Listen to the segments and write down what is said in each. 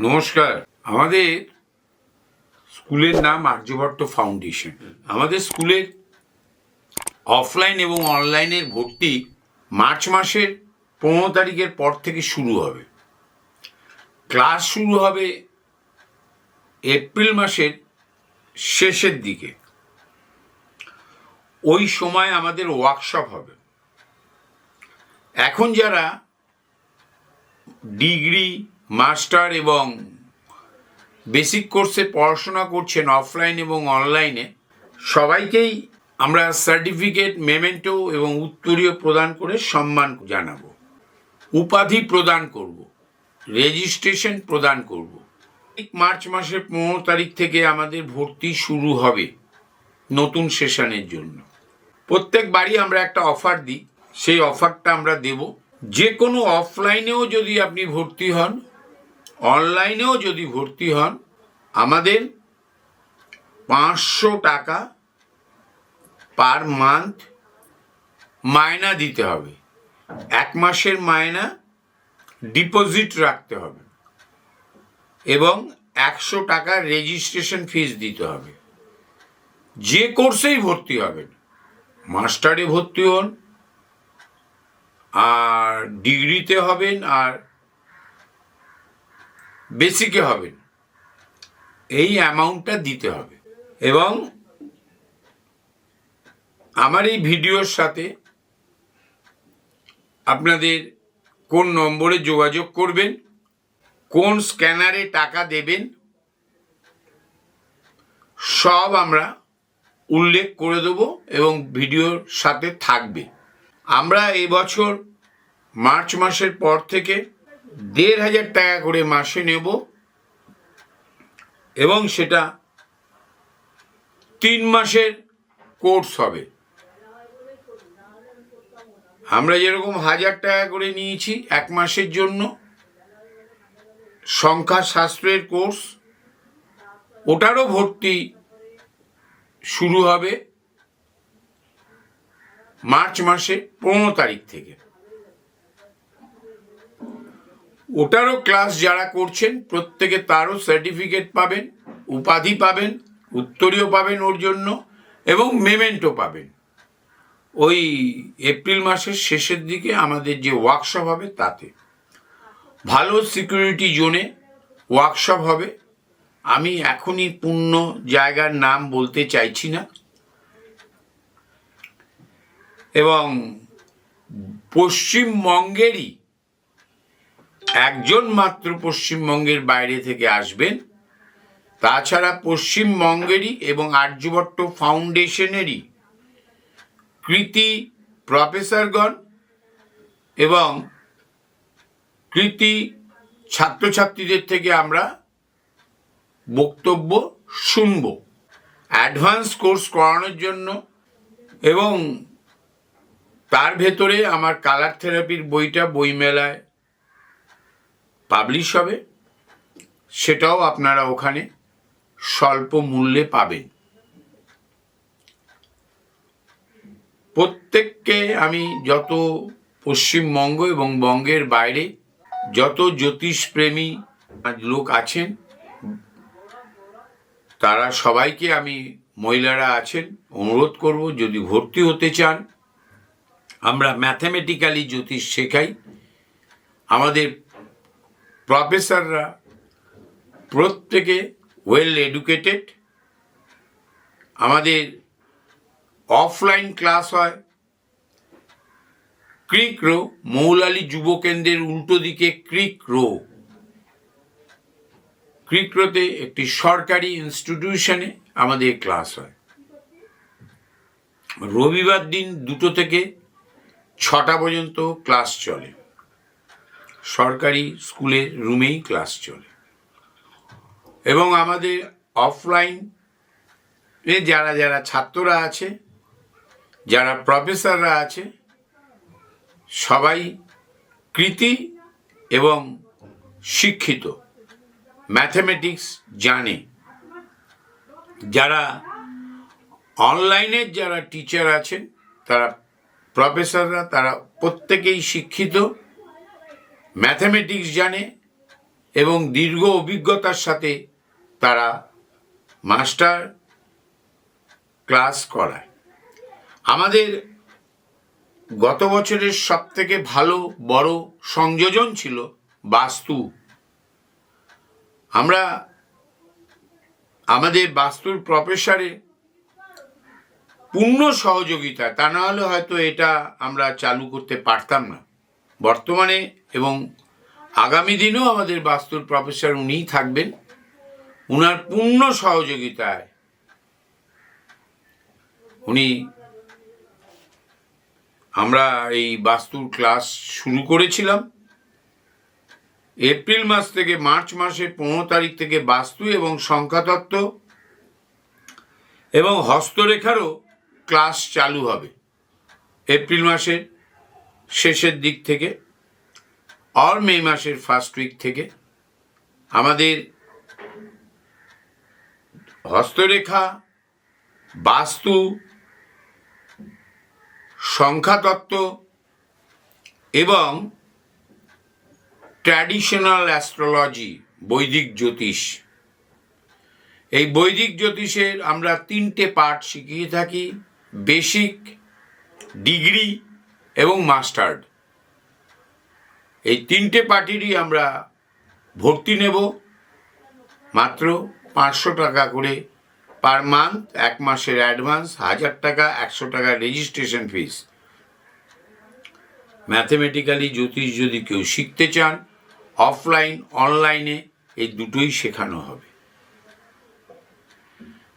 নমস্কার। আমাদের স্কুলের নাম আর্যভট্ট ফাউন্ডেশন। আমাদের স্কুলের অফলাইন এবং অনলাইনের ভর্তি মার্চ মাসের পনেরো তারিখের পর থেকে শুরু হবে। ক্লাস শুরু হবে এপ্রিল মাসের শেষের দিকে। ওই সময় আমাদের ওয়ার্কশপ হবে। এখন যারা ডিগ্রি মাস্টার এবং বেসিক কোর্সে পড়াশোনা করছেন অফলাইন এবং অনলাইনে। সবাইকেই আমরা সার্টিফিকেট, মেমেন্টো এবং উত্তরীয় প্রদান করে সম্মান জানাব। উপাধি প্রদান করব। রেজিস্ট্রেশন প্রদান করব। মার্চ মাসের পনেরো তারিখ থেকে আমাদের ভর্তি শুরু হবে নতুন সেশনের জন্য। প্রত্যেক বাড়ি আমরা একটা অফার দিই। সেই অফারটা আমরা দেব। যে কোনো অফলাইনেও যদি আপনি ভর্তি হন অনলাইনেও যদি ভর্তি হন, আমাদের পাঁচশো টাকা পার মান্থ মায়না দিতে হবে। এক মাসের মায়না ডিপোজিট রাখতে হবে এবং একশো টাকা রেজিস্ট্রেশন ফিস দিতে হবে। যে কোর্সেই ভর্তি হবেন, মাস্টারে ভর্তি হন, আর ডিগ্রিতে হবেন, আর বেসিকে হবেন এই অ্যামাউন্টটা দিতে হবে। এবং আমার এই ভিডিওর সাথে আপনাদের কোন নম্বরে যোগাযোগ করবেন, কোন স্ক্যানারে টাকা দেবেন, সব আমরা উল্লেখ করে দেব এবং ভিডিওর সাথে থাকবে। আমরা এবছর মার্চ মাসের পর থেকে দেড় হাজার টাকা করে মাসে নেব এবং সেটা তিন মাসের কোর্স হবে। আমরা যেরকম হাজার টাকা করে নিয়েছি এক মাসের জন্য, সংখ্যা শাস্ত্রের কোর্স, ওটারও ভর্তি শুরু হবে মার্চ মাসে পনেরো তারিখ থেকে। ওটারও ক্লাস যারা করছেন, প্রত্যেকে তারও সার্টিফিকেট পাবেন, উপাধি পাবেন, উত্তরীয় পাবেন ওর জন্য এবং মেমেন্টও পাবেন। ওই এপ্রিল মাসের শেষের দিকে আমাদের যে ওয়ার্কশপ হবে তাতে। ভালো সিকিউরিটি জোনে ওয়ার্কশপ হবে। আমি এখনই পূর্ণ জায়গার নাম বলতে চাইছি না। এবং পশ্চিমবঙ্গেরই একজন মাত্র পশ্চিমবঙ্গের বাইরে থেকে আসবেন। তাছাড়া পশ্চিমবঙ্গেরই এবং আর্যভট্ট ফাউন্ডেশনেরই কৃতি প্রফেসরগণ এবং কৃতি ছাত্রছাত্রীদের থেকে আমরা বক্তব্য শুনব। অ্যাডভান্স কোর্স করানোর জন্য এবং তার ভেতরে আমার কালার থেরাপির বইটা, বইমেলায় পাবলিশ হবে, সেটাও আপনারা ওখানে স্বল্প মূল্যে পাবেন। প্রত্যেককে আমি যত পশ্চিমবঙ্গ এবং বঙ্গের বাইরে যত জ্যোতিষপ্রেমী লোক আছেন, তারা সবাইকে আমি মহিলারা আছেন, অনুরোধ করব যদি ভর্তি হতে চান, আমরা ম্যাথামেটিক্যালি জ্যোতিষ শেখাই। আমাদের প্রফেসররা প্রত্যেকে ওয়েল এডুকেটেড আমাদের অফলাইন ক্লাস হয়। ক্রিক রো মৌলালি যুব কেন্দ্রের উল্টো দিকে ক্রিক রো ক্রিক রোতে একটি সরকারি ইনস্টিটিউশনে আমাদের ক্লাস হয়। রবিবার দিন দুটো থেকে ছটা পর্যন্ত ক্লাস চলে। সরকারি স্কুলের রুমেই ক্লাস চলে। এবং আমাদের অফলাইন যারা যারা ছাত্ররা আছে, যারা প্রফেসররা আছে, সবাই কৃতি এবং শিক্ষিত ম্যাথমেটিক্স জানে। যারা অনলাইনের যারা টিচার আছেন, তারা প্রফেসররা তারা প্রত্যেকেই শিক্ষিত। ম্যাথামেটিক্স জানে এবং দীর্ঘ অভিজ্ঞতার সাথে তারা মাস্টার ক্লাস করায়। আমাদের গত বছরের সব থেকে ভালো, বড় সংযোজন ছিল বাস্তু। আমরা আমাদের বাস্তুর প্রফেসরে পূর্ণ সহযোগিতা, তা না হলে হয়তো এটা আমরা চালু করতে পারতাম না। বর্তমানে এবং আগামী দিনেও আমাদের বাস্তুর প্রফেসর উনিই থাকবেন। উনার পূর্ণ সহযোগিতায় উনি আমরা এই বাস্তুর ক্লাস শুরু করেছিলাম। এপ্রিল মাস থেকে মার্চ মাসের পনেরো তারিখ থেকে বাস্তু এবং সংখ্যাতত্ত্ব এবং হস্তরেখারও ক্লাস চালু হবে। এপ্রিল মাসের শেষের দিক থেকে, আর মে মাসের ফার্স্ট উইক থেকে আমাদের হস্তরেখা, বাস্তু, সংখ্যাতত্ত্ব এবং ট্র্যাডিশনাল অ্যাস্ট্রোলজি বৈদিক জ্যোতিষ। এই বৈদিক জ্যোতিষের আমরা তিনটে পার্ট শিখিয়ে থাকি বেসিক ডিগ্রি এবং মাস্টার্ড। এই তিনটে পার্টিরই আমরা ভর্তি নেব। মাত্র পাঁচশো টাকা করে পার মান্থ, এক মাসের অ্যাডভান্স, হাজার টাকা, একশো টাকা রেজিস্ট্রেশন ফিস। ম্যাথমেটিক্যালি জ্যোতিষ যদি কেউ শিখতে চান, অফলাইন, অনলাইনে এই দুটোই শেখানো হবে।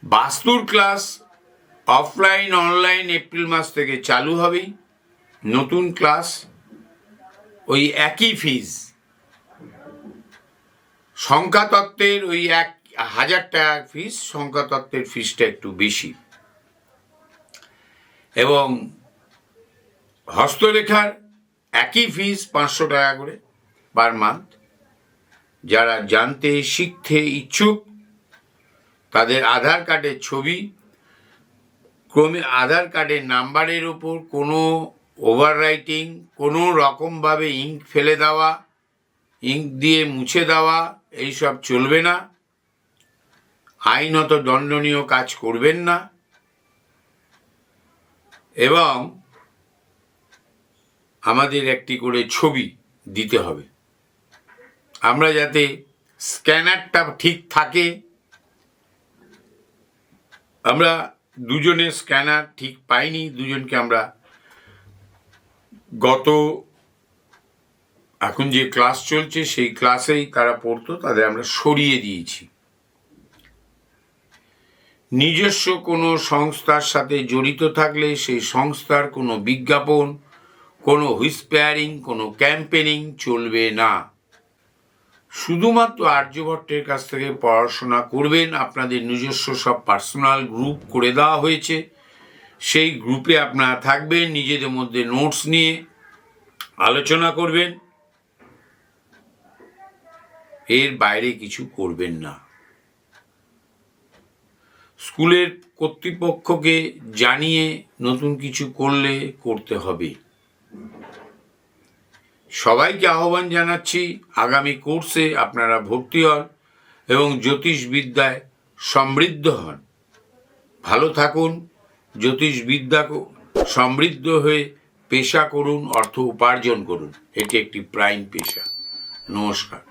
বাস্তুর ক্লাস অফলাইন, অনলাইন এপ্রিল মাস থেকে চালু হবেই। নতুন ক্লাস, ওই একই ফিজ সংখ্যাতত্ত্বের ওই এক হাজার টাকা ফিস সংখ্যাতত্ত্বের ফিসটা একটু বেশি। এবং হস্তরেখার একই ফিস পাঁচশো টাকা করে পার মান্থ যারা জানতে, শিখতে ইচ্ছুক, তাদের আধার কার্ডের ছবি, ক্রমে আধার কার্ডের নাম্বারের ওপর কোনো ওভার রাইটিং কোনো রকমভাবে ইঙ্ক ফেলে দেওয়া, ইঙ্ক দিয়ে মুছে দেওয়া, এইসব চলবে না। আইনত দণ্ডনীয় কাজ করবেন না। এবং আমাদের একটি করে ছবি দিতে হবে। আমরা যাতে স্ক্যানারটা ঠিক থাকে, আমরা দুজনের স্ক্যানার ঠিক পাইনি, দুজনকে আমরা গত এখন যে ক্লাস চলছে, সেই ক্লাসেই তারা পড়তো, তাদের আমরা সরিয়ে দিয়েছি। নিজস্ব কোনো সংস্থার সাথে জড়িত থাকলে সেই সংস্থার কোনো বিজ্ঞাপন, কোনো হুইসপেয়ারিং কোনো ক্যাম্পেনিং চলবে না। শুধুমাত্র আর্যভট্টের কাছ থেকে পড়াশোনা করবেন, আপনাদের নিজস্ব সব পার্সোনাল গ্রুপ করে দেওয়া হয়েছে। সেই গ্রুপে আপনারা থাকবেন, নিজেদের মধ্যে নোটস নিয়ে আলোচনা করবেন। এর বাইরে কিছু করবেন না। স্কুলের কর্তৃপক্ষকে জানিয়ে নতুন কিছু করলে করতে হবে। সবাইকে আহ্বান জানাচ্ছি, আগামী কোর্সে আপনারা ভর্তি হন এবং জ্যোতিষবিদ্যায় সমৃদ্ধ হন। ভালো থাকুন। জ্যোতিষবিদ্যা সমৃদ্ধ হয়ে পেশা করুন অর্থ উপার্জন করুন। এটি একটি প্রাইম পেশা। নমস্কার।